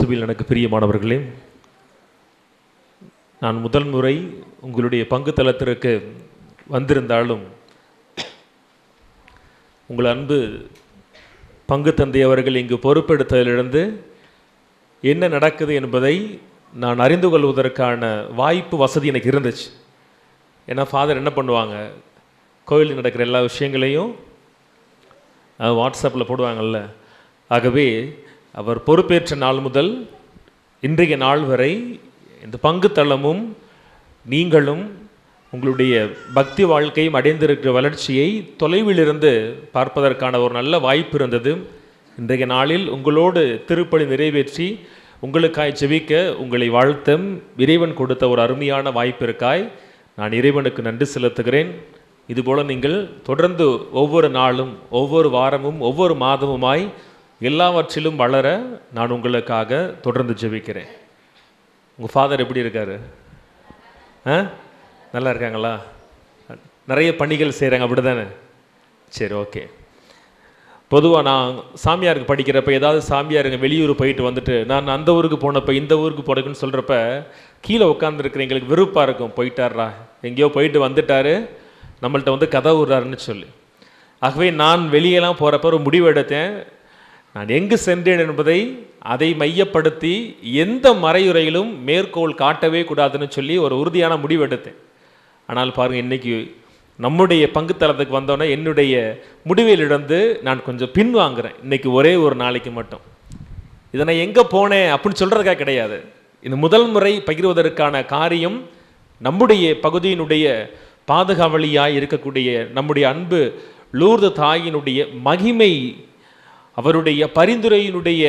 கிறிஸ்துவில் எனக்கு பிரியமானவர்களே நான் முதல் முறை உங்களுடைய பங்கு தளத்திற்கு வந்திருந்தாலும் உங்கள் அன்பு பங்கு தந்தை அவர்கள் இங்கு பொறுப்பெடுத்ததிலிருந்து என்ன நடக்குது என்பதை நான் அறிந்து கொள்வதற்கான வாய்ப்பு வசதி எனக்கு இருந்துச்சு. ஏன்னா ஃபாதர் என்ன பண்ணுவாங்க? கோயிலில் நடக்கிற எல்லா விஷயங்களையும் வாட்ஸ்அப்பில் போடுவாங்கல்ல? ஆகவே அவர் பொறுப்பேற்ற நாள் முதல் இன்றைய நாள் வரை இந்த பங்கு தளமும் நீங்களும் உங்களுடைய பக்தி வாழ்க்கையும் அடைந்திருக்கிற வளர்ச்சியை தொலைவிலிருந்து பார்ப்பதற்கான ஒரு நல்ல வாய்ப்பு இருந்தது. இன்றைய நாளில் உங்களோடு திருப்பணி நிறைவேற்றி உங்களுக்காய் செவிக்க உங்களை வாழ்த்தம். இறைவன் கொடுத்த ஒரு அருமையான வாய்ப்பிற்காய் நான் இறைவனுக்கு நன்றி செலுத்துகிறேன். இதுபோல் நீங்கள் தொடர்ந்து ஒவ்வொரு நாளும் ஒவ்வொரு வாரமும் ஒவ்வொரு மாதமுமாய் எல்லாவற்றிலும் வளர நான் உங்களுக்காக தொடர்ந்து ஜெபிக்கிறேன். உங்கள் ஃபாதர் எப்படி இருக்கார்? ஆ? நல்லா இருக்காங்களா? நிறைய பணிகள் செய்கிறாங்க அப்படி தானே சரி ஓகே பொதுவாக நான் சாமியாருக்கு படிக்கிறப்ப ஏதாவது சாமியாருங்க வெளியூர் போயிட்டு வந்துட்டு நான் அந்த ஊருக்கு போனப்போ இந்த ஊருக்கு போனதுன்னு சொல்கிறப்ப கீழே உட்காந்துருக்குற எங்களுக்கு வெறுப்பாக இருக்கும். போயிட்டாரா எங்கேயோ போயிட்டு வந்துட்டாரு. நம்மள்ட்ட வந்து கதை விடுறாருன்னு சொல்லி. ஆகவே நான் வெளியெல்லாம் போகிறப்ப ஒரு முடிவு எடுத்தேன். நான் எங்கு சென்றேன் என்பதை அதை மையப்படுத்தி எந்த மறையுறையிலும் மேற்கோள் காட்டவே கூடாதுன்னு சொல்லி ஒரு உறுதியான முடிவு எடுத்தேன். ஆனால் பாருங்கள் இன்றைக்கி நம்முடைய பங்குத்தளத்துக்கு வந்தோன்னே என்னுடைய முடிவிலிருந்து நான் கொஞ்சம் பின்வாங்குறேன் இன்றைக்கி ஒரே ஒரு நாளைக்கு மட்டும். இதை நான் எங்கே போனேன் அப்படின்னு சொல்கிறதுக்காக கிடையாது. இந்த முதல் முறை பகிர்வதற்கான காரியம் நம்முடைய பகுதியினுடைய பாதுகாவலியாக இருக்கக்கூடிய நம்முடைய அன்பு லூர்து தாயினுடைய மகிமை அவருடைய பரிந்துரையினுடைய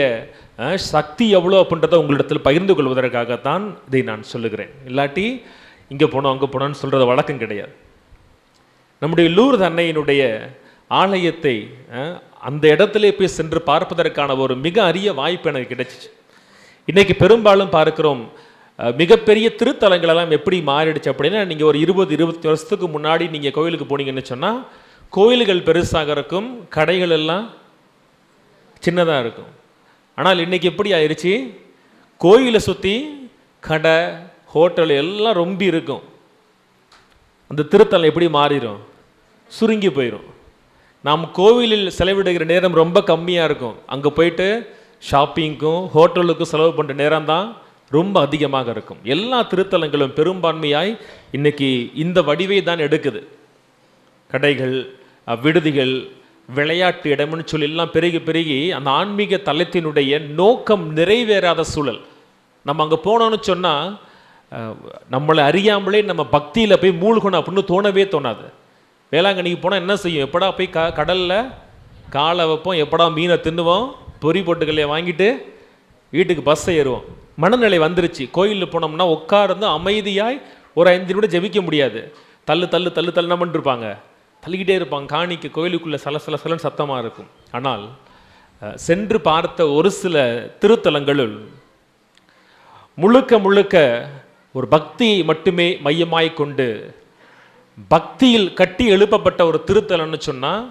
சக்தி எவ்வளோ அப்படின்றத உங்களிடத்தில் பகிர்ந்து கொள்வதற்காகத்தான் இதை நான் சொல்லுகிறேன். இல்லாட்டி இங்கே போனோம் அங்கே போனோம்னு சொல்கிறது வழக்கம் கிடையாது. நம்முடைய லூர் அன்னையினுடைய ஆலயத்தை அந்த இடத்திலே போய் சென்று பார்ப்பதற்கான ஒரு மிக அரிய வாய்ப்பு எனக்கு கிடைச்சிச்சு. இன்றைக்கி பெரும்பாலும் பார்க்கிறோம் மிகப்பெரிய திருத்தலங்களெல்லாம் எப்படி மாறிடுச்சு அப்படின்னா நீங்கள் ஒரு இருபது இருபத்தி வருஷத்துக்கு முன்னாடி நீங்கள் கோயிலுக்கு போனீங்கன்னு சொன்னால் கோயில்கள் பெருசாக இருக்கும் கடைகள் எல்லாம் சின்னதாக இருக்கும். ஆனால் இன்னைக்கு எப்படி ஆயிடுச்சு கோயிலை சுற்றி கடை ஹோட்டல் எல்லாம் ரொம்ப இருக்கும். அந்த திருத்தலம் எப்படி மாறிடும்? சுருங்கி போயிடும் நாம் கோவிலில் செலவிடுகிற நேரம் ரொம்ப கம்மியாக இருக்கும். அங்கே போயிட்டு ஷாப்பிங்க்கும் ஹோட்டலுக்கும் செலவு பண்ணுற நேரம் தான் ரொம்ப அதிகமாக இருக்கும். எல்லா திருத்தலங்களும் பெரும்பான்மையாய் இன்றைக்கி இந்த வடிவை தான் எடுக்குது. கடைகள் விடுதிகள் விளையாட்டு இடம்னு சொல்லி பெருகி பெருகி அந்த ஆன்மீக தலத்தினுடைய நோக்கம் நிறைவேறாத சூழல். நம்ம அங்கே போனோம்னு சொன்னால் நம்மளை அறியாமலே நம்ம பக்தியில் போய் மூழ்கணும் அப்படின்னு தோணவே தோணாது. வேளாங்கண்ணிக்கு போனால் என்ன செய்யும்? எப்படா போய் க கடலில் காலை வைப்போம் எப்படா மீனை தின்னுவோம் பொறி பொட்டுக்கல்லையை வாங்கிட்டு வீட்டுக்கு பஸ் ஏறுவோம். மனநிலை வந்துருச்சு. கோயிலில் போனோம்னா உட்கார்ந்து அமைதியாய் ஒரு ஐந்து நிமிடம் ஜெபிக்க முடியாது. தள்ளு தள்ளு தள்ளு தள்ளுனமன் இருப்பாங்க? தள்ளிக்கிட்டே இருப்பாங்க. காணிக்கு கோயிலுக்குள்ளே சல சல சத்தமாக இருக்கும். ஆனால் சென்று பார்த்த ஒரு சில திருத்தலங்களுள் முழுக்க முழுக்க ஒரு பக்தியை மட்டுமே மையமாய் கொண்டு பக்தியில் கட்டி எழுப்பப்பட்ட ஒரு திருத்தலம்னு சொன்னால்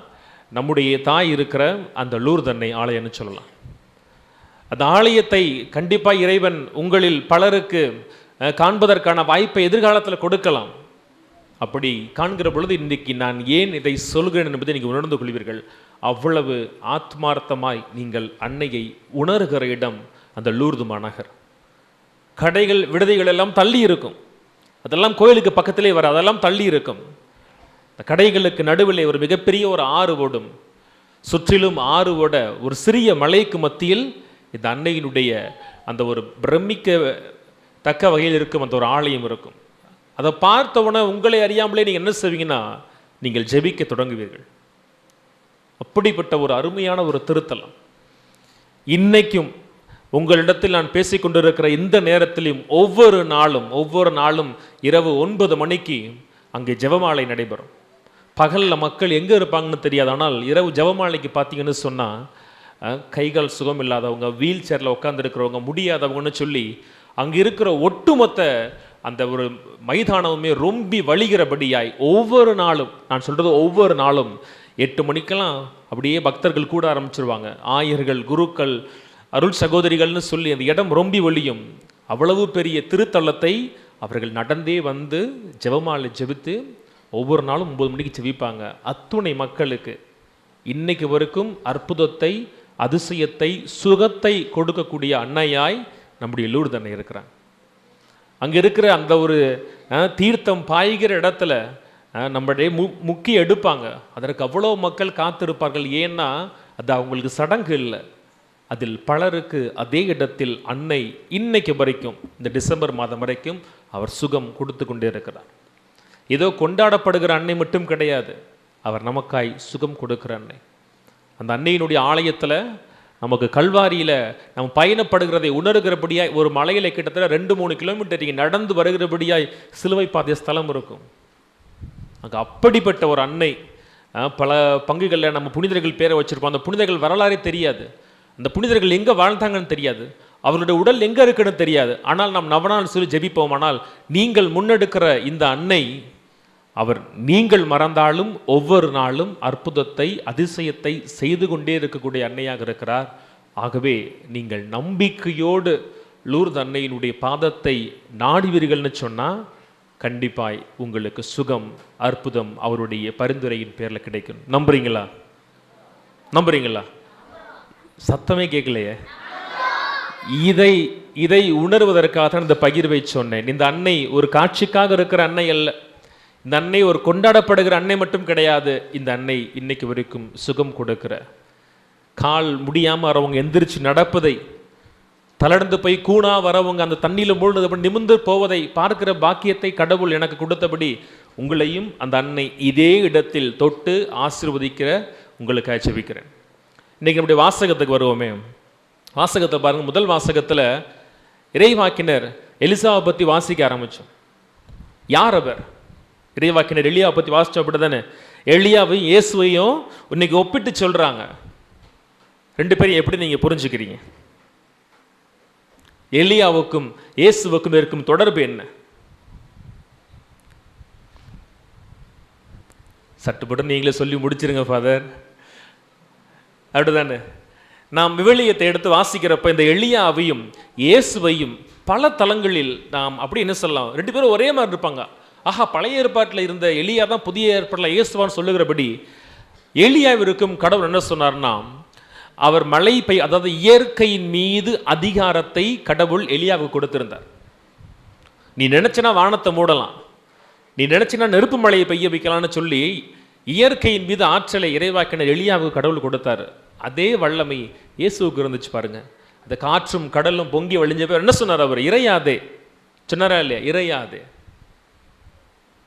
நம்முடைய தாய் இருக்கிற அந்த லூர்தன்னை ஆலயம்னு சொல்லலாம். அந்த ஆலயத்தை கண்டிப்பாக இறைவன் உங்களில் பலருக்கு காண்பதற்கான வாய்ப்பை எதிர்காலத்தில் கொடுக்கலாம். அப்படி காண்கிற பொழுது இன்னைக்கு நான் ஏன் இதை சொல்கிறேன் என்பதை நீங்கள் உணர்ந்து கொள்வீர்கள். அவ்வளவு ஆத்மார்த்தமாய் நீங்கள் அன்னையை உணர்கிற இடம் அந்த லூர்து மாநகர். கடைகள் விடுதிகள் எல்லாம் தள்ளி இருக்கும் அதெல்லாம் கோயிலுக்கு பக்கத்திலே வர அதெல்லாம் தள்ளி இருக்கும் இந்த கடைகளுக்கு நடுவில் ஒரு மிகப்பெரிய ஒரு ஆறு ஓடும். சுற்றிலும் ஆறு ஓட ஒரு சிறிய மலைக்கு மத்தியில் இந்த அன்னையினுடைய அந்த ஒரு பிரமிக்க தக்க வகையில் இருக்கும் அந்த ஒரு ஆலயம் இருக்கும். அதை பார்த்தவுடனே உங்களை அறியாமலே நீங்கள் என்ன செய்வீங்கன்னா நீங்கள் ஜெபிக்க தொடங்குவீர்கள். அப்படிப்பட்ட ஒரு அருமையான ஒரு திருத்தலம். இன்னைக்கும் உங்களிடத்தில் நான் பேசிக்கொண்டிருக்கிற இந்த நேரத்திலும் ஒவ்வொரு நாளும் ஒவ்வொரு நாளும் இரவு ஒன்பது மணிக்கு அங்கே ஜெபமாலை நடைபெறும். பகலில் மக்கள் எங்கே இருப்பாங்கன்னு தெரியாது. ஆனால் இரவு ஜெபமாலைக்கு பார்த்தீங்கன்னு சொன்னால் கைகள் சுகம் இல்லாதவங்க வீல் சேரில் உட்காந்துருக்கிறவங்க முடியாதவங்கன்னு சொல்லி அங்கே இருக்கிற ஒட்டுமொத்த அந்த ஒரு மைதானமுமே ரொம்பி வழிகிறபடியாய் ஒவ்வொரு நாளும் நான் சொல்கிறது ஒவ்வொரு நாளும் எட்டு மணிக்கெல்லாம் அப்படியே பக்தர்கள் கூட ஆரம்பிச்சிருவாங்க. ஆயர்கள் குருக்கள் அருள் சகோதரிகள்னு சொல்லி அந்த இடம் ரொம்பி ஒளியும். அவ்வளவு பெரிய திருத்தலத்தை அவர்கள் நடந்தே வந்து ஜெபமாலை ஜெபித்து ஒவ்வொரு நாளும் ஒம்பது மணிக்கு ஜெபிப்பாங்க. அத்துணை மக்களுக்கு இன்னைக்கு வரைக்கும் அற்புதத்தை அதிசயத்தை சுகத்தை கொடுக்கக்கூடிய அன்னையாய் நம்முடைய லூர்தன்னை இருக்கிறான் இருக்கிறாங்க. அங்கே இருக்கிற அந்த ஒரு தீர்த்தம் பாய்கிற இடத்துல நம்மளுடைய மு முக்கி எடுப்பாங்க. அதற்கு அவ்வளோ மக்கள் காத்திருப்பார்கள். ஏன்னா அது அவங்களுக்கு சடங்கு இல்லை. அதில் பலருக்கு அதே இடத்தில் அன்னை இன்னைக்கு வரைக்கும் இந்த டிசம்பர் மாதம் வரைக்கும் அவர் சுகம் கொடுத்து கொண்டே இருக்கிறார். ஏதோ கொண்டாடப்படுகிற அன்னை மட்டும் கிடையாது. அவர் நமக்காய் சுகம் கொடுக்கிற அன்னை. அந்த அன்னையினுடைய ஆலயத்தில் நமக்கு கல்வாரியில் நம்ம பயணப்படுகிறதை உணர்கிறபடியாய் ஒரு மலையில் கிட்டத்தட்ட ரெண்டு மூணு கிலோமீட்டர் நீங்கள் நடந்து வருகிறபடியாய் சிலுவை பாத்திய ஸ்தலம் இருக்கும். அங்கே அப்படிப்பட்ட ஒரு அன்னை பல பங்குகளில் நம்ம புனிதர்கள் பேரை வச்சுருப்போம். அந்த புனிதர்கள் வரலாறே தெரியாது. அந்த புனிதர்கள் எங்கே வாழ்ந்தாங்கன்னு தெரியாது. அவருடைய உடல் எங்கே இருக்குன்னு தெரியாது. ஆனால் நாம் நவநாள் சொல்லி ஜெபிப்போமானால் நீங்கள் முன்னெடுக்கிற இந்த அன்னை அவர் நீங்கள் மறந்தாலும் ஒவ்வொரு நாளும் அற்புதத்தை அதிசயத்தை செய்து கொண்டே இருக்கக்கூடிய அன்னையாக இருக்கிறார். ஆகவே நீங்கள் நம்பிக்கையோடு லூர்து அன்னையினுடைய பாதத்தை நாடுவீர்கள்னு சொன்னால் கண்டிப்பாய் உங்களுக்கு சுகம் அற்புதம் அவருடைய பரிந்துரையின் பேரில் கிடைக்கும். நம்புறீங்களா? நம்புறீங்களா? சத்தமே கேட்கலையே. இதை இதை உணர்வதற்காக தான் இந்த பகிர்வை சொன்னேன். இந்த அன்னை ஒரு காட்சிக்காக இருக்கிற அன்னை அல்ல. இந்த அன்னை ஒரு கொண்டாடப்படுகிற அன்னை மட்டும் கிடையாது. இந்த அன்னை இன்னைக்கு வரைக்கும் சுகம் கொடுக்கிற. கால் முடியாமல் வரவங்க எந்திரிச்சு நடப்பதை தளர்ந்து போய் கூணா வரவங்க அந்த தண்ணியில் மூழ்கு நிமிந்து போவதை பார்க்கிற பாக்கியத்தை கடவுள் எனக்கு கொடுத்தபடி உங்களையும் அந்த அன்னை இதே இடத்தில் தொட்டு ஆசிர்வதிக்கிற உங்களுக்கு ஜெபிக்கிறேன் இன்னைக்கு நம்முடைய வாசகத்துக்கு வருவோமே. வாசகத்தை பாருங்கள் முதல் வாசகத்தில் இறைவாக்கினர் எலிசாவை பற்றி வாசிக்க ஆரம்பித்தோம் யார் அவர்? இறைவாக்கினர் எளியா பற்றி வாசித்தோம் அப்படி தானே எளியாவையும் இயேசுவையும் இன்னைக்கு ஒப்பிட்டு சொல்கிறாங்க ரெண்டு பேரும் எப்படி நீங்கள் புரிஞ்சுக்கிறீங்க? எலியாவுக்கும் இயேசுவுக்கும் இருக்கும் தொடர்பு என்ன? சட்டுப்பட்டு நீங்களே சொல்லி முடிச்சிருங்க ஃபாதர். அப்படிதானே? நாம் விவிலியத்தை எடுத்து வாசிக்கிறப்ப இந்த எளியாவையும் இயேசுவையும் பல தலங்களில் நாம் அப்படி என்ன சொல்லலாம்? ரெண்டு பேரும் ஒரே மாதிரி இருப்பாங்க. ஆஹா பழைய ஏற்பாட்டில் இருந்த எலியா தான் புதிய ஏற்பாட்டில் இயேசுவான் சொல்லுகிறபடி எலியாவிற்கும் கடவுள் என்ன சொன்னார்னா அவர் மழை பெய் அதாவது இயற்கையின் மீது அதிகாரத்தை கடவுள் எலியாவுக்கு கொடுத்திருந்தார். நீ நினச்சினா வானத்தை மூடலாம். நீ நினச்சினா நெருப்பு மழையை பெய்ய வைக்கலாம்னு சொல்லி இயற்கையின் மீது ஆற்றலை இறைவாக்கின எளியாவுக்கு கடவுள் கொடுத்தாரு. அதே வல்லமை இயேசுவுக்கு இருந்துச்சு பாருங்க. அந்த காற்றும் கடலும் பொங்கி வழிஞ்ச பேர் என்ன சொன்னார் அவர்? இறையாதே. சொன்னாரா இல்லையா? இறையாதே.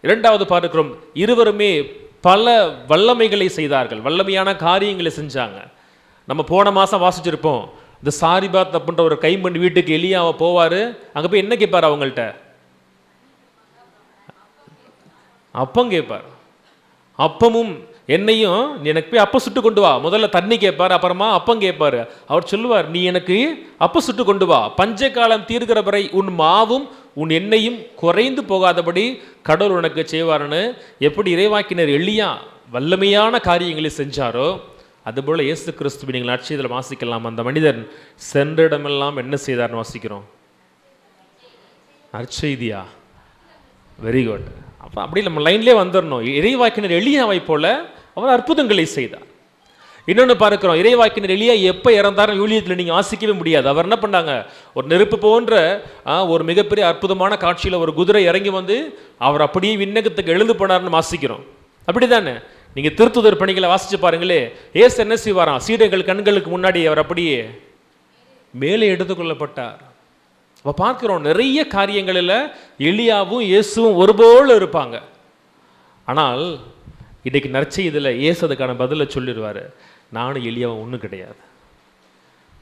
இரண்டாவது பார்க்கிறோம் இருவருமே பல வல்லமைகளை செய்தார்கள். வல்லமையான காரியங்களை செஞ்சாங்க. நம்ம போன மாதம் வாசிச்சிருப்போம். இந்த சாரிபாத் அப்படின்ற ஒரு கைமண் வீட்டுக்கு எலியாவை போவார். அங்கே போய் என்ன கேட்பார் அவங்கள்ட்ட? அப்பம் கேட்பார். அப்பமும் என்னையும் நீ எனக்கு போய் அப்ப சுட்டு கொண்டு வா. முதல்ல தண்ணி கேட்பார் அப்புறமா அப்பம் கேட்பாரு அவர் சொல்லுவார் நீ எனக்கு அப்ப சுட்டு கொண்டு வா. பஞ்ச காலம் தீர்க்கிற வரை உன் மாவும் உன் எண்ணெயும் குறைந்து போகாதபடி கடவுள் உனக்கு செய்வார்னு எப்படி இறைவாக்கினர் எளியா வல்லமையான காரியங்களை செஞ்சாரோ அதுபோல் இயேசு கிறிஸ்துவை நீங்கள் அட்சியத்தில் வாசிக்கலாம். அந்த மனிதன் சென்ற இடமெல்லாம் என்ன செய்தார்னு வாசிக்கிறோம். நற்செய்தியா? வெரி குட் அப்போ அப்படி நம்ம லைன்லேயே வந்துடணும் இறைவாக்கினர் எளியாவை போல் அவர் அற்புதங்களை செய்தார். இன்னொன்று பார்க்கிறோம் இறைவாக்கினர் எளியா எப்போ இறந்தாரும் யூலியத்தில் நீங்கள் வாசிக்கவே முடியாது. அவர் என்ன பண்ணாங்க? ஒரு நெருப்பு போன்ற ஒரு மிகப்பெரிய அற்புதமான காட்சியில் ஒரு குதிரை இறங்கி வந்து அவர் அப்படியே விண்ணகத்துக்கு எழுந்து போனார்னு வாசிக்கிறோம் அப்படிதானே? நீங்கள் திருத்துதர் பணிகளை வாசித்து பாருங்களே. ஏசு என்ன செய்வாராம்? சீடர்கள் கண்களுக்கு முன்னாடி அவர் அப்படியே மேலே எடுத்துக்கொள்ளப்பட்டார். அப்போ பார்க்குறோம் நிறைய காரியங்களில் எளியாவும் இயேசுவும் ஒருபோல் இருப்பாங்க. ஆனால் இன்னைக்கு நற்செய்தியில் இயேசு அதுக்கான பதிலை சொல்லிடுவாரு. நானும் எளியவன் ஒன்றும் கிடையாது.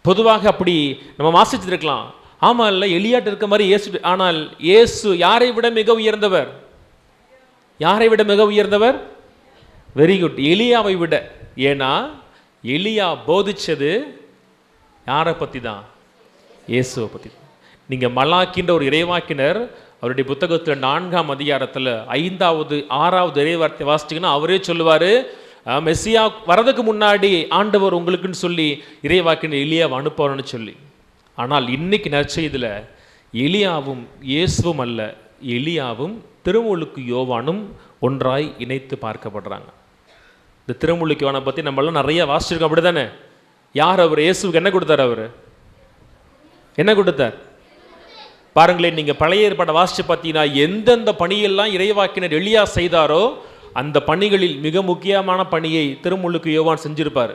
பொதுவாக அப்படி நம்ம வாசிச்சிருக்கலாம். ஆமா இல்லை எளியாட்டு இருக்க மாதிரி இயேசு ஆனால் இயேசு யாரை விட மிக உயர்ந்தவர்? யாரை விட மிக உயர்ந்தவர்? வெரி குட் எலியாவை விட. ஏன்னா எலியா போதிச்சது யாரை பற்றி தான் இயேசுவை பற்றி நீங்கள் மலாக்கின்ற ஒரு இறைவாக்கினர் அவருடைய புத்தகத்தில் நான்காம் அதிகாரத்தில் ஐந்தாவது ஆறாவது இறைவார்த்தை வாசிச்சீங்கன்னா அவரே சொல்லுவார் மெஸ்ஸியா வரதுக்கு முன்னாடி ஆண்டவர் உங்களுக்குன்னு சொல்லி இறைவாக்கின எலியாவை அனுப்புவார்னு சொல்லி. ஆனால் இன்னைக்கு நற்செய்தியில் எலியாவும் இயேசுவும் அல்ல எலியாவும் திருமுழுக்கு யோவானும் ஒன்றாய் இணைத்து பார்க்கப்படுறாங்க. இந்த திருமுழுக்கு யோவானை பற்றி நம்மளாம் நிறைய வாசிச்சிருக்கோம் அப்படி தானே யார் அவர்? இயேசுவுக்கு என்ன கொடுத்தார் அவர்? என்ன கொடுத்தார்? பாருங்களேன் நீங்கள் பழைய ஏற்பாட்டை வாசிச்சு பார்த்தீங்கன்னா எந்தெந்த பணியெல்லாம் இறைவாக்கினர் எளியா செய்தாரோ அந்த பணிகளில் மிக முக்கியமான பணியை திருமுழுக்கு யோவான் செஞ்சிருப்பார்.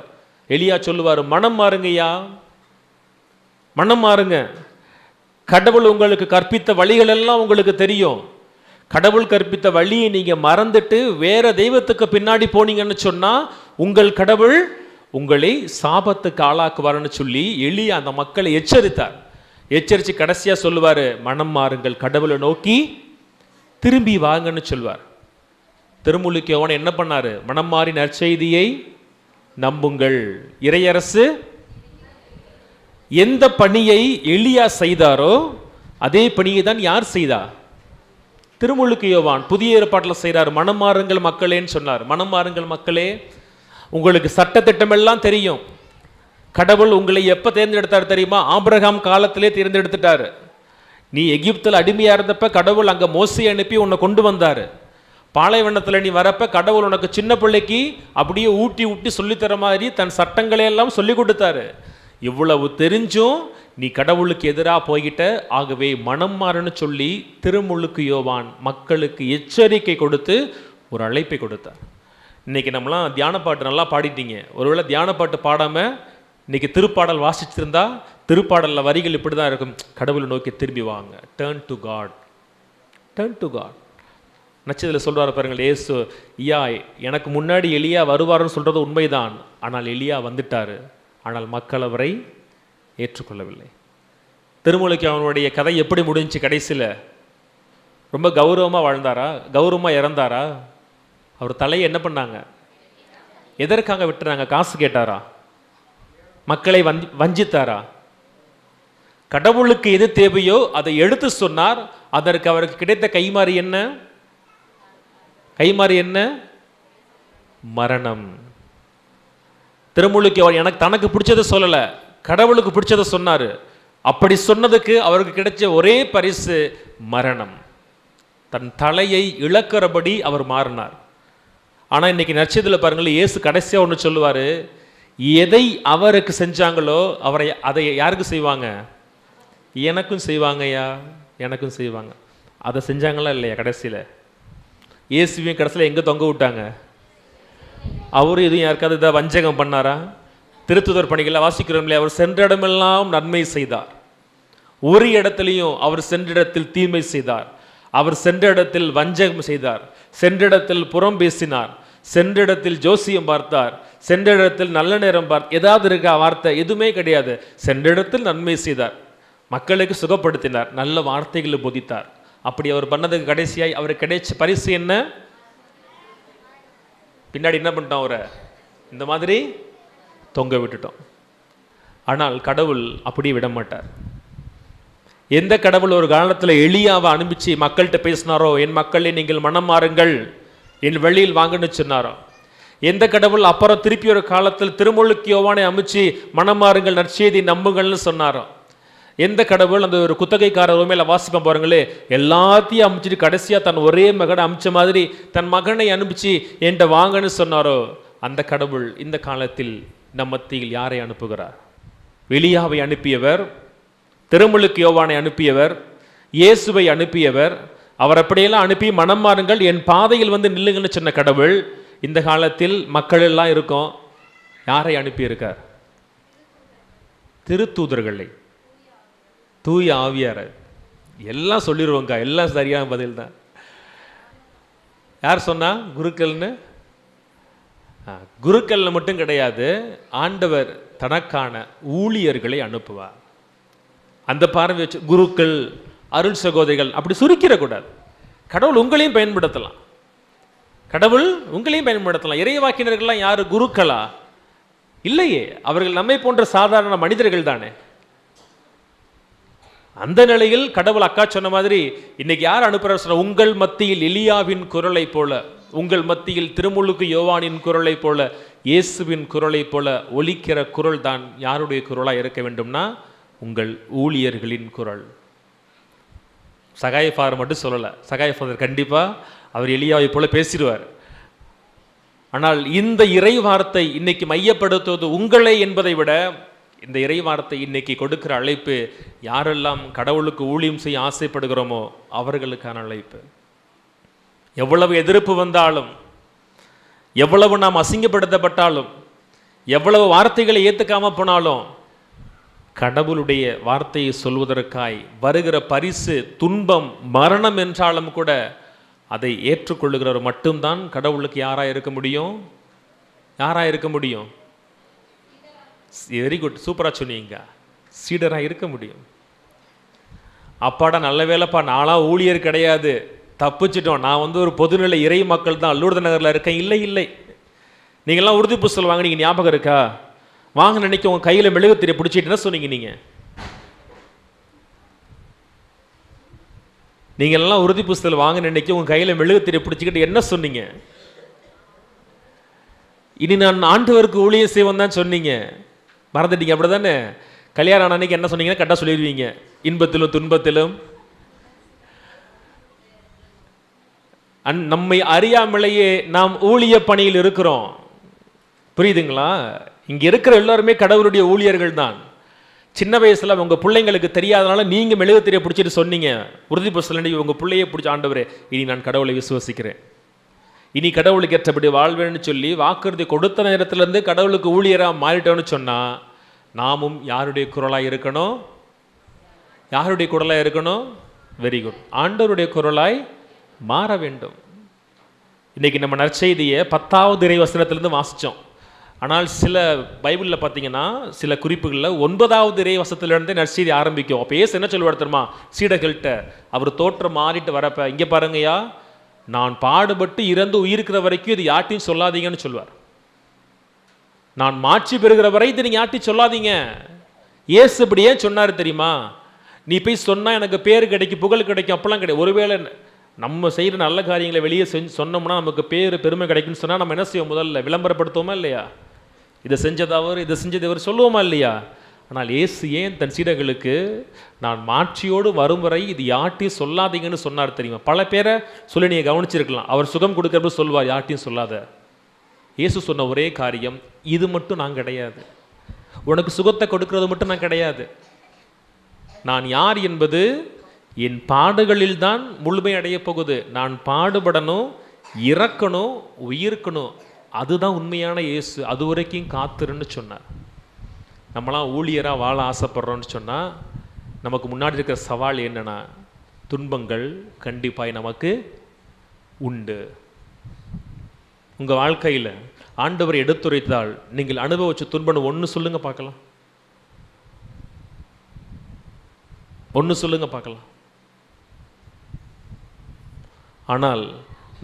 எளியா சொல்லுவார் மனம் மாறுங்கய்யா. மனம் மாறுங்க. கடவுள் உங்களுக்கு கற்பித்த வழிகள் எல்லாம் உங்களுக்கு தெரியும். கடவுள் கற்பித்த வழியை நீங்கள் மறந்துட்டு வேற தெய்வத்துக்கு பின்னாடி போனீங்கன்னு சொன்னால் உங்கள் கடவுள் உங்களை சாபத்துக்கு ஆளாக்குவார்னு சொல்லி எளிய அந்த மக்களை எச்சரித்தார். எச்சரித்து கடைசியாக சொல்லுவார் மனம் மாறுங்கள் கடவுளை நோக்கி திரும்பி வாங்கன்னு சொல்வார் திருமுலுக்கையோவான் என்ன பண்ணார்? மனம் மாறி நற்செய்தியை நம்புங்கள். இறையரசு எந்த பணியை எளியா செய்தாரோ அதே பணியை தான் யார் செய்தா? திருமுழுக்கு யோவான் புதிய ஏற்பாட்டில் செய்கிறார் மனம் மாறுங்கள் மக்களேன்னு சொன்னார். மனம் மாறுங்கள் மக்களே உங்களுக்கு சட்டத்திட்டமெல்லாம் தெரியும். கடவுள் உங்களை எப்போ தேர்ந்தெடுத்தார் தெரியுமா? ஆபிரகாம் காலத்திலே தேர்ந்தெடுத்துட்டாரு. நீ எகிப்தில் அடிமையாக இருந்தப்ப கடவுள் அங்கே மோசி அனுப்பி உன்னை கொண்டு வந்தார். பாலைவனத்தில் நீ வரப்ப கடவுள் உனக்கு சின்ன பிள்ளைக்கு அப்படியே ஊட்டி ஊட்டி சொல்லித்தர மாதிரி தன் சட்டங்களை எல்லாம் சொல்லி கொடுத்தாரு. இவ்வளவு தெரிஞ்சும் நீ கடவுளுக்கு எதிராக போய்கிட்ட ஆகவே மனம் மாறுன்னு சொல்லி திருமுழுக்கு யோவான் மக்களுக்கு எச்சரிக்கை கொடுத்து ஒரு அழைப்பை கொடுத்தார். இன்னைக்கு நம்மலாம் தியான பாட்டு நல்லா பாடிட்டீங்க. ஒருவேளை தியான பாட்டு பாடாமல் இன்னைக்கு திருப்பாடல் வாசிச்சிருந்தா திருப்பாடலில் வரிகள் இப்படி தான் இருக்கும். கடவுளை நோக்கி திரும்பி வாங்க. Turn to God turn to God நச்சதில் சொல்கிறார் பாருங்கள் ஏசு ஐயா எனக்கு முன்னாடி எலியா வருவாருன்னு சொல்கிறது உண்மைதான். ஆனால் எலியா வந்துட்டார். ஆனால் மக்கள் அவரை ஏற்றுக்கொள்ளவில்லை. திருமூலைக்கு அவனுடைய கதை எப்படி முடிஞ்சுச்சு கடைசியில்? ரொம்ப கௌரவமாக வாழ்ந்தாரா? கௌரவமாக இறந்தாரா? அவர் தலையை என்ன பண்ணாங்க? எதற்காக விட்டுறாங்க? காசு கேட்டாரா? மக்களை வஞ்சி வஞ்சித்தாரா? கடவுளுக்கு எது தேவையோ அதை எடுத்து சொன்னார். அதற்கு அவருக்கு கிடைத்த கைமாறி என்ன? கைமாறி என்ன? மரணம். திருமுழுக்கு அவர் எனக்கு தனக்கு பிடிச்சதை சொல்லலை. கடவுளுக்கு பிடிச்சதை சொன்னார். அப்படி சொன்னதுக்கு அவருக்கு கிடைச்ச ஒரே பரிசு மரணம். தன் தலையை இழக்கிறபடி அவர் மாறினார். ஆனால் இன்னைக்கு நட்சத்திரத்தில் பாருங்களேன் இயேசு கடைசியாக ஒன்று சொல்லுவார். எதை அவருக்கு செஞ்சாங்களோ அவரை அதை யாருக்கு செய்வாங்க? எனக்கும் செய்வாங்கய்யா எனக்கும் செய்வாங்க. அதை செஞ்சாங்களா இல்லையா கடைசியில்? இயேசுவையும் கடைசியில் எங்கே தொங்க விட்டாங்க? அவரும் எதுவும் யாருக்காவது இதை வஞ்சகம் பண்ணாரா? திருத்துதர் பணிகளை வாசிக்கிறோம் அவர் சென்ற இடமெல்லாம் நன்மை செய்தார். ஒரு இடத்துலையும் அவர் சென்ற இடத்தில் தீமை செய்தார். அவர் சென்ற இடத்தில் வஞ்சகம் செய்தார். சென்ற இடத்தில் புறம் பேசினார். சென்ற இடத்தில் ஜோசியம் பார்த்தார். சென்ற இடத்தில் நல்ல நேரம் பார்த்து ஏதாவது இருக்கா வார்த்தை எதுவுமே கிடையாது. சென்ற இடத்தில் நன்மை செய்தார். மக்களுக்கு சுகப்படுத்தினார். நல்ல வார்த்தைகளை போதித்தார். அப்படி அவர் பண்ணதுக்கு கடைசியாய் அவருக்கு கிடைச்ச பரிசு என்ன? பின்னாடி என்ன பண்ணிட்டோம் அவரை? இந்த மாதிரி தொங்க விட்டுட்டோம் ஆனால் கடவுள் அப்படி விட மாட்டார். எந்த கடவுள் ஒரு காலத்தில் எளியாவை அனுப்பிச்சு மக்கள்கிட்ட பேசினாரோ என் மக்களை நீங்கள் மனம் மாறுங்கள். என் வெளியில் வாங்கன்னு சொன்னாரோ எந்த கடவுள் அப்புறம் திருப்பி ஒரு காலத்தில் திருமுழுக்கு யோவானை அமைச்சு மனம் மாறுங்கள் நற்செய்தி நம்புங்கள்னு சொன்னாரோ எந்த கடவுள் அந்த ஒரு குத்தகைக்கார உண்மையில வாசிப்போம் பாருங்களே எல்லாத்தையும் அமைச்சிட்டு கடைசியாக தன் ஒரே மகனை அமைச்ச மாதிரி தன் மகனை அனுப்பிச்சு என்கிட்ட வாங்கன்னு சொன்னாரோ அந்த கடவுள் இந்த காலத்தில் நம் மத்தியில் யாரை அனுப்புகிறார்? வெளியாவை அனுப்பியவர் திருமுழுக்கு யோவானை அனுப்பியவர் இயேசுவை அனுப்பியவர் அவர் அப்படியெல்லாம் அனுப்பி மனம் மாறுங்கள் என் பாதையில் வந்து நில்லுங்கன்னு சொன்ன கடவுள் இந்த காலத்தில் மக்கள் எல்லாம் இருக்கும். யாரை அனுப்பியிருக்கார்? திருத்தூதர்களை. தூய ஆவியார. எல்லாம் சொல்லிடுவோங்க எல்லாம் சரியான பதில் தான் யார் சொன்னா? குருக்கள்னு? குருக்கள்ல மட்டும் கிடையாது ஆண்டவர் தனக்கான ஊழியர்களை அனுப்புவார். அந்த பார்வை வச்சு குருக்கள் அருள் சகோதரிகள் அப்படி சுருக்கிடக்கூடாது. கடவுள் உங்களையும் பயன்படுத்தலாம். கடவுள் உங்களையும் பயன்படுத்தலாம். இறைவாக்கினர்கள்லாம் யாரு? குருக்களா? இல்லையே. அவர்கள் நம்மை போன்ற சாதாரண மனிதர்கள் தானே. அந்த நிலையில் கடவுள் அக்கா சொன்ன மாதிரி இன்னைக்கு யார் அனுப்புறாரு சொன்ன உங்கள் மத்தியில் எலியாவின் குரலை போல உங்கள் மத்தியில் திருமுழுக்கு யோவானின் குரலைப் போல இயேசுவின் குரலைப் போல ஒலிக்கிற குரல் தான் யாருடைய குரலாக இருக்க வேண்டும்னா உங்கள் ஊழியர்களின் குரல். சகாய ஃபாதர் மட்டும் சொல்லலை. சகாய ஃபாதர் கண்டிப்பாக அவர் எளியாவை போல பேசிடுவார். ஆனால் இந்த இறை வார்த்தை இன்னைக்கு மையப்படுத்துவது உங்களை என்பதை விட இந்த இறை வார்த்தை இன்னைக்கு கொடுக்கிற அழைப்பு யாரெல்லாம் கடவுளுக்கு ஊழியம் செய்ய ஆசைப்படுகிறோமோ அவர்களுக்கான அழைப்பு. எவ்வளவு எதிர்ப்பு வந்தாலும் எவ்வளவு நாம் அசிங்கப்படுத்தப்பட்டாலும் எவ்வளவு வார்த்தைகளை ஏற்றுக்காம போனாலும் கடவுளுடைய வார்த்தையை சொல்வதற்காய் வருகிற பரிசு துன்பம் மரணம் என்றாலும் கூட அதை ஏற்றுக்கொள்ளுகிறவர் மட்டும்தான் கடவுளுக்கு யாராக இருக்க முடியும்? யாராக இருக்க முடியும்? வெரி குட் சூப்பராக சொன்னீங்க. சீடராக இருக்க முடியும். அப்பாடா நல்ல வேலைப்பா. நாளா ஊழியர் கிடையாது. தப்பிச்சிட்டோம். நான் வந்து ஒரு பொதுநிலை இறை மக்கள் தான் அல்லூர்த நகரில் இருக்கேன். இல்லை இல்லை. நீங்கள்லாம் உறுதி புஸ்தல் வாங்கினீங்க. ஞாபகம் இருக்கா? வாங்க நினைக்க உங்க கையில் மெழுகுத்திரை பிடிச்சிட்டு என்ன சொன்னீங்க நீங்க. எல்லாம் உறுதி புஸ்தல் வாங்க நினைக்க உங்க கையில மெழுகுத்திரை பிடிச்சிக்கிட்டு என்ன சொன்னீங்க? இனி நான் ஆண்டவருக்கு ஊழியம் செய்வன் தான் சொன்னீங்க. மறந்துட்டீங்க அப்படிதானே? கல்யாணம் ஆன அன்னைக்கு என்ன சொன்னீங்கன்னா கரெக்டாக சொல்லிடுவீங்க. இன்பத்திலும் துன்பத்திலும். அந் நம்மை அறியாமலேயே நாம் ஊழிய பணியில் இருக்கிறோம். புரியுதுங்களா? இங்கே இருக்கிற எல்லாருமே கடவுளுடைய ஊழியர்கள் தான் சின்ன வயசில் உங்கள் பிள்ளைங்களுக்கு தெரியாதனால நீங்கள் மெழுகு தெரிய பிடிச்சிட்டு சொன்னீங்க. உறுதி பசலண்டி உங்கள் பிள்ளையை பிடிச்ச ஆண்டவர் இனி நான் கடவுளை விசுவசிக்கிறேன். இனி கடவுளுக்கு ஏற்றபடி வாழ்வேன்னு சொல்லி வாக்குறுதி கொடுத்த நேரத்துலேருந்து கடவுளுக்கு ஊழியராக மாறிட்டோன்னு சொன்னால் நாமும் யாருடைய குரலாக இருக்கணும்? யாருடைய குரலாக இருக்கணும்? வெரி குட் ஆண்டவருடைய குரலாய் மாற வேண்டும். இன்னைக்கு நம்ம நற்செய்தியை பத்தாவது இறை வசனத்திலிருந்து வாசித்தோம் ஆனால் சில பைபிளில் பார்த்தீங்கன்னா சில குறிப்புகளில் ஒன்பதாவது இறை வசத்திலிருந்தே நற்செய்தி ஆரம்பிக்கும். அப்போ ஏசு என்ன சொல்லுவார் தெரியுமா? சீடர்கள்ட்ட அவர் தோற்றம் மாறிட்டு வரப்ப இங்கே பாருங்கய்யா நான் பாடுபட்டு இறந்து உயிருக்கிற வரைக்கும் இது யார்ட்டையும் சொல்லாதீங்கன்னு சொல்லுவார். நான் மாட்சி பெறுகிற வரை இது நீங்கள் யார்ட்டையும் சொல்லாதீங்க. ஏசு இப்படி ஏன் சொன்னார் தெரியுமா? நீ போய் சொன்னால் எனக்கு பேர் கிடைக்கும் புகழ் கிடைக்கும் அப்போல்லாம் கிடையாது ஒருவேளை நம்ம செய்கிற நல்ல காரியங்களை வெளியே செஞ்சு சொன்னோம்னா நமக்கு பேர் பெருமை கிடைக்கும்னு சொன்னால் நம்ம என்ன செய்வோம் முதல்ல? விளம்பரப்படுத்துவோமா இல்லையா? இதை செஞ்சதாவது இதை செஞ்சது அவர் சொல்லுவோமா இல்லையா? ஆனால் இயேசு ஏன் தன் சீடர்களுக்கு நான் மாட்சியோடு வரும் வரை இது யார்ட்டையும் சொல்லாதீங்கன்னு சொன்னார் தெரியுமா? பல பேரை சொல்லி நீங்கள் கவனிச்சிருக்கலாம். அவர் சுகம் கொடுக்கறப்ப சொல்வார் யார்ட்டையும் சொல்லாத. இயேசு சொன்ன ஒரே காரியம் இது மட்டும் நான் கிடையாது. உனக்கு சுகத்தை கொடுக்கறது மட்டும் நான் கிடையாது. நான் யார் என்பது என் பாடுகளில் தான் முழுமை அடைய போகுது. நான் பாடுபடணும் இறக்கணும் உயிர்க்கணும். அதுதான் உண்மையான இயேசு. அது வரைக்கும் காத்துருன்னு சொன்னார். நம்மளாம் ஊழியராக வாழ ஆசைப்படுறோம்னு சொன்னால் நமக்கு முன்னாடி இருக்கிற சவால் என்னென்னா துன்பங்கள் கண்டிப்பாக நமக்கு உண்டு. உங்கள் வாழ்க்கையில் ஆண்டவர் எடுத்துரைத்தால் நீங்கள் அனுபவிச்ச துன்பம் ஒன்று சொல்லுங்கள் பார்க்கலாம். ஒன்று சொல்லுங்கள் பார்க்கலாம். ஆனால்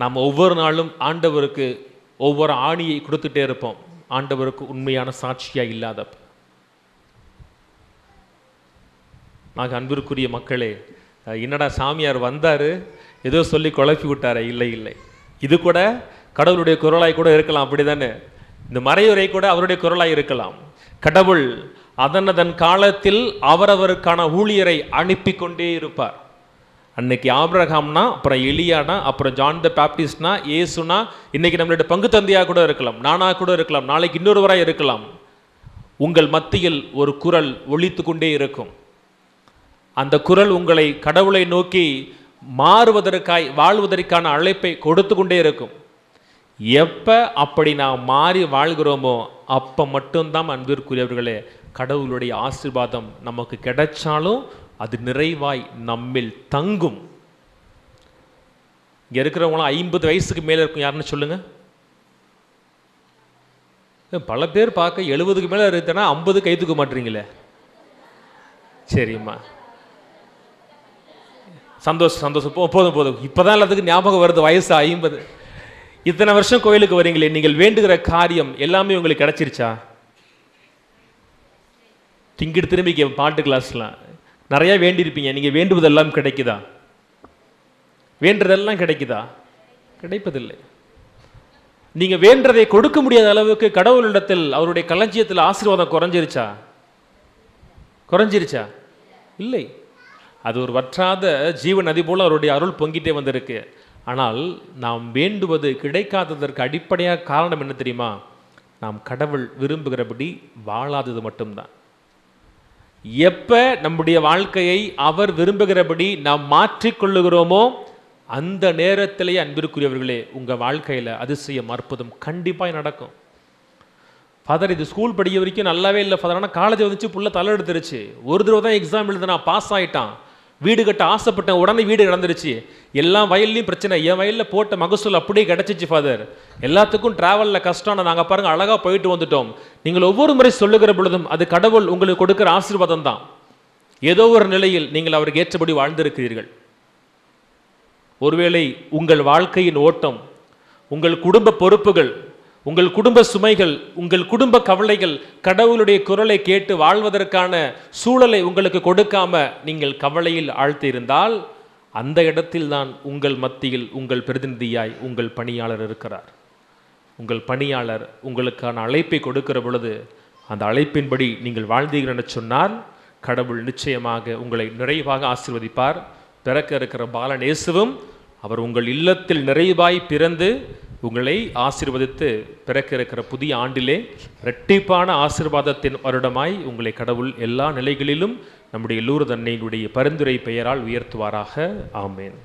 நாம் ஒவ்வொரு நாளும் ஆண்டவருக்கு ஒவ்வொரு ஆணியை கொடுத்துட்டே இருப்போம். ஆண்டவருக்கு உண்மையான சாட்சியாக இல்லாத நாங்கள் அன்பிற்குரிய மக்களே என்னடா சாமியார் வந்தார்? ஏதோ சொல்லி குழப்பி விட்டாரே. இல்லை இல்லை. இது கூட கடவுளுடைய குரலாய் கூட இருக்கலாம். அப்படி தானே இந்த மறையுரை கூட அவருடைய குரலாய் இருக்கலாம். கடவுள் அதனதன் காலத்தில் அவரவருக்கான ஊழியரை அனுப்பி கொண்டே இருப்பார். அன்னைக்கு ஆபிரகாம்னா அப்புறம் எலியானா அப்புறம் ஜான் த பேப்டிஸ்ட்னா ஏசுனா இன்னைக்கு நம்மளுடைய பங்கு தந்தையாக கூட இருக்கலாம் நானா கூட இருக்கலாம் நாளைக்கு இன்னொருவராக இருக்கலாம். உங்கள் மத்தியில் ஒரு குரல் ஒழித்து கொண்டே இருக்கும். அந்த குரல் உங்களை கடவுளை நோக்கி மாறுவதற்காய் வாழ்வதற்கான அழைப்பை கொடுத்து கொண்டே இருக்கும். எப்போ அப்படி நாம் மாறி வாழ்கிறோமோ அப்போ மட்டும்தான் அன்பிற்குரியவர்களே கடவுளுடைய ஆசீர்வாதம் நமக்கு கிடைச்சாலும் அது நிறைவாய் நம்மில் தங்கும். இங்கே இருக்கிறவங்களாம் ஐம்பது வயசுக்கு மேலே இருக்கும். யாருன்னு சொல்லுங்கள் பல பேர் பார்க்க எழுபதுக்கு மேலே இருக்கேன்னா ஐம்பது கை தூக்க மாட்டீங்களே சரிம்மா. சந்தோஷம் சந்தோஷம். போ போதும் போதும். இப்போதான் எல்லாத்துக்கும் ஞாபகம் வருது வயசு ஐம்பது. இத்தனை வருஷம் கோயிலுக்கு வரீங்களே நீங்கள் வேண்டுகிற காரியம் எல்லாமே உங்களுக்கு கிடச்சிருச்சா? திங்கிட்டு திரும்பி பாட்டு கிளாஸ்லாம் நிறையா வேண்டியிருப்பீங்க. நீங்கள் வேண்டுவதெல்லாம் கிடைக்குதா? வேண்டுறதெல்லாம் கிடைக்குதா? கிடைப்பதில்லை. நீங்கள் வேண்டதை கொடுக்க முடியாத அளவுக்கு கடவுளிடத்தில் அவருடைய களஞ்சியத்தில் ஆசீர்வாதம் குறைஞ்சிருச்சா? குறைஞ்சிருச்சா? இல்லை. அது ஒரு வற்றாத ஜீவன் நதி போல் அவருடைய அருள் பொங்கிட்டே வந்திருக்கு. ஆனால் நாம் வேண்டுவது கிடைக்காததற்கு அடிப்படையாக காரணம் என்ன தெரியுமா? நாம் கடவுள் விரும்புகிறபடி வாழாதது மட்டும்தான். எப்ப நம்முடைய வாழ்க்கையை அவர் விரும்புகிறபடி நாம் மாற்றிக்கொள்ளுகிறோமோ அந்த நேரத்திலேயே அன்பிற்குரியவர்களே உங்க வாழ்க்கையில அதிசயம் அற்புதம் கண்டிப்பாக நடக்கும். ஃபாதர் இது ஸ்கூல் படிக்க வரைக்கும் நல்லாவே இல்லை. ஃபாதர் ஆனால் காலேஜ் வந்துச்சு புள்ள தலை எடுத்துருச்சு. ஒரு தடவை தான் எக்ஸாம் எழுதுனா பாஸ் ஆகிட்டான் வீடு கட்ட ஆசைப்பட்டேன். உடனே வீடு கிடந்துருச்சு எல்லா வயல்லையும் பிரச்சனை. என் வயலில் போட்ட மகசூல் அப்படியே கிடச்சிச்சு ஃபாதர் எல்லாத்துக்கும் ட்ராவலில் கஷ்டம் நாங்கள் பாருங்க அழகாக போயிட்டு வந்துட்டோம். நீங்கள் ஒவ்வொரு முறை சொல்லுகிற பொழுதும் அது கடவுள் உங்களுக்கு கொடுக்குற ஆசீர்வாதம் தான். ஏதோ ஒரு நிலையில் நீங்கள் அவருக்கு ஏற்றபடி வாழ்ந்திருக்கிறீர்கள். ஒருவேளை உங்கள் வாழ்க்கையின் ஓட்டம் உங்கள் குடும்ப பொறுப்புகள் உங்கள் குடும்ப சுமைகள் உங்கள் குடும்ப கவலைகள் கடவுளுடைய குரலை கேட்டு வாழ்வதற்கான சூழலை உங்களுக்கு கொடுக்காம நீங்கள் கவலையில் ஆழ்த்தியிருந்தால் அந்த இடத்தில் தான் உங்கள் மத்தியில் உங்கள் பிரதிநிதியாய் உங்கள் பணியாளர் இருக்கிறார். உங்கள் பணியாளர் உங்களுக்கான அழைப்பை கொடுக்கிற பொழுது அந்த அழைப்பின்படி நீங்கள் வாழ்ந்தீர்கள் என சொன்னால் கடவுள் நிச்சயமாக உங்களை நிறைவாக ஆசிர்வதிப்பார். பிறக்க இருக்கிற பாலன் இயேசுவும் அவர் உங்கள் இல்லத்தில் நிறைவாய் பிறந்து உங்களை ஆசிர்வதித்து பிறக்க இருக்கிற புதிய ஆண்டிலே இரட்டிப்பான ஆசீர்வாதத்தின் வருடமாய் உங்களை கடவுள் எல்லா நிலைகளிலும் நம்முடைய லூரதன்னையினுடைய பரிந்துரை பெயரால் உயர்த்துவாராக. ஆமேன்.